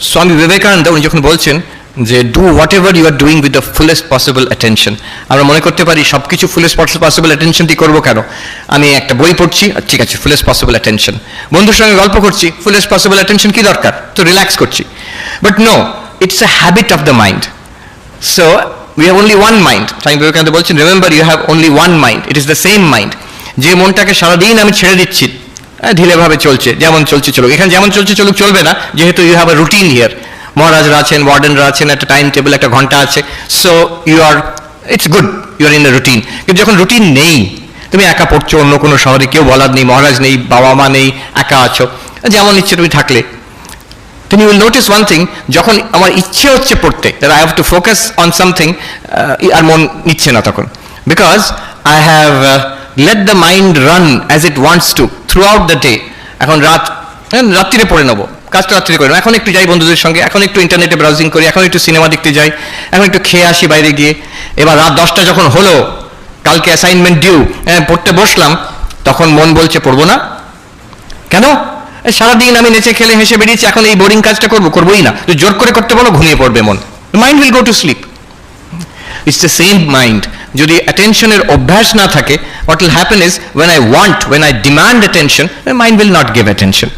স্বামী বিবেকানন্দ উনি যখন বলছেন যে do whatever you are doing with the fullest possible attention আমরা মনে করতে পারি সব কিছু ফুলেস্ট পসিবল অ্যাটেনশন দিয়ে করব কেন? আমি একটা বই পড়ছি ঠিক আছে ফুলেস্ট পসিবল অ্যাটেনশন বন্ধুর সঙ্গে গল্প করছি ফুলেস্ট পসিবল অ্যাটেনশন কি দরকার? তো রিল্যাক্স করছি। But no it's a habit of the mind so we have only one mind Swami Vivekananda বলছেন remember you have only one mind it is the same mind যে মনটাকে সারাদিন আমি ছেড়ে দিচ্ছি ঢিলেভাবে চলছে যেমন চলছে চলুক। এখানে যেমন চলছে চলুক চলবে না। যেহেতু you have a routine here মহারাজরা আছেন ওয়ার্ডেনরা আছেন একটা টাইম টেবিল একটা ঘণ্টা আছে। So you are it's good you are in the routine কিন্তু যখন রুটিন নেই তুমি একা পড়ছো অন্য কোনো শহরে কেউ বলার নেই মহারাজ নেই বাবা মা নেই একা আছো যেমন ইচ্ছে তুমি থাকলে। তুমি you নোটিস ওয়ান থিং যখন আমার ইচ্ছে হচ্ছে পড়তে I have to focus on something uh, আর মন নিচ্ছে না তখন। Because I have uh, the mind run as it wants to through throughout the day এখন রাত হ্যাঁ, রাত্রিরে পড়ে নেব। কাজটা রাত্রিরে করে। এখন একটু যাই বন্ধুদের সঙ্গে এখন একটু ইন্টারনেটে ব্রাউজিং করি এখন একটু সিনেমা দেখতে যাই এখন একটু খেয়ে আসি বাইরে গিয়ে। এবার রাত দশটা যখন হলো কালকে অ্যাসাইনমেন্ট ডিউ হ্যাঁ পড়তে বসলাম তখন মন বলছে পড়ব না? কেন? সারাদিন আমি নেচে খেলে হেসে বেরিয়েছি এখন এই বোরিং কাজটা করব করবোই না। জোর করে করতে বলো ঘুমিয়ে পড়বে মন। Mind will go to sleep it's the same mind যদি অ্যাটেনশনের অভ্যাস না থাকে what will happen is when I want when I demand attention mind will not give attention